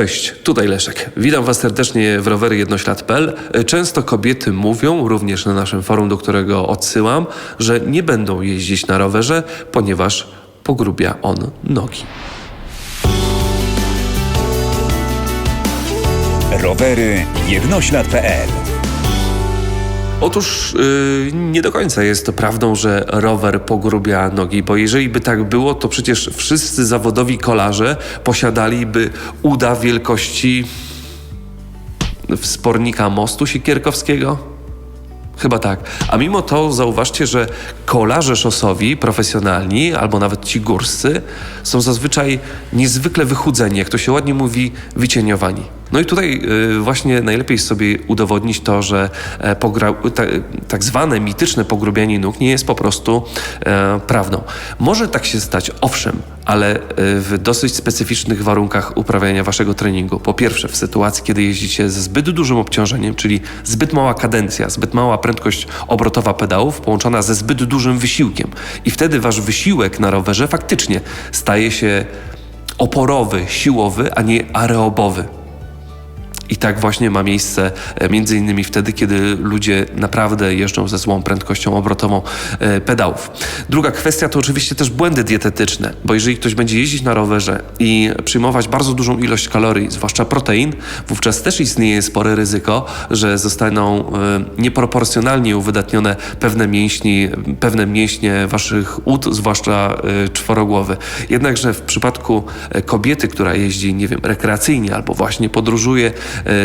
Cześć, tutaj Leszek. Witam Was serdecznie w rowery jednoślad.pl. Często kobiety mówią, również na naszym forum, do którego odsyłam, że nie będą jeździć na rowerze, ponieważ pogrubia on nogi. Rowery jednoślad.pl Otóż yy, nie do końca jest to prawdą, że rower pogrubia nogi, bo jeżeli by tak było, to przecież wszyscy zawodowi kolarze posiadaliby uda wielkości wspornika mostu siekierkowskiego. Chyba tak. A mimo to zauważcie, że kolarze szosowi, profesjonalni, albo nawet ci górscy, są zazwyczaj niezwykle wychudzeni, jak to się ładnie mówi, wycieniowani. No i tutaj y, właśnie najlepiej sobie udowodnić to, że e, tak zwane mityczne pogrubianie nóg nie jest po prostu e, prawdą. Może tak się stać, owszem, ale e, w dosyć specyficznych warunkach uprawiania waszego treningu. Po pierwsze, w sytuacji, kiedy jeździcie ze zbyt dużym obciążeniem, czyli zbyt mała kadencja, zbyt mała prędkość obrotowa pedałów połączona ze zbyt dużym wysiłkiem. I wtedy wasz wysiłek na rowerze faktycznie staje się oporowy, siłowy, a nie aerobowy. I tak właśnie ma miejsce e, między innymi wtedy, kiedy ludzie naprawdę jeżdżą ze złą prędkością obrotową e, pedałów. Druga kwestia to oczywiście też błędy dietetyczne, bo jeżeli ktoś będzie jeździć na rowerze i przyjmować bardzo dużą ilość kalorii, zwłaszcza protein, wówczas też istnieje spore ryzyko, że zostaną e, nieproporcjonalnie uwydatnione pewne mięśni, pewne mięśnie waszych ud, zwłaszcza czworogłowy. Jednakże w przypadku kobiety, która jeździ, nie wiem, rekreacyjnie albo właśnie podróżuje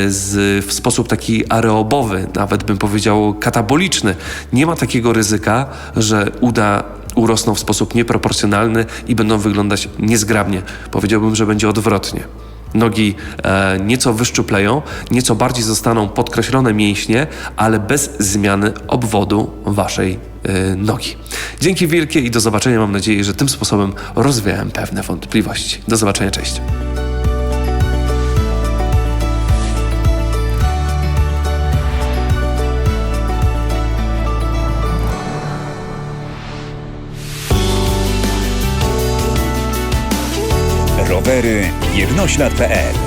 z, w sposób taki aerobowy, nawet bym powiedział kataboliczny, nie ma takiego ryzyka, że uda urosną w sposób nieproporcjonalny i będą wyglądać niezgrabnie. Powiedziałbym, że będzie odwrotnie. Nogi e, nieco wyszczupleją, nieco bardziej zostaną podkreślone mięśnie, ale bez zmiany obwodu waszej e, nogi. Dzięki wielkie i do zobaczenia. Mam nadzieję, że tym sposobem rozwiałem pewne wątpliwości. Do zobaczenia, cześć. Rowery jednoślad.pl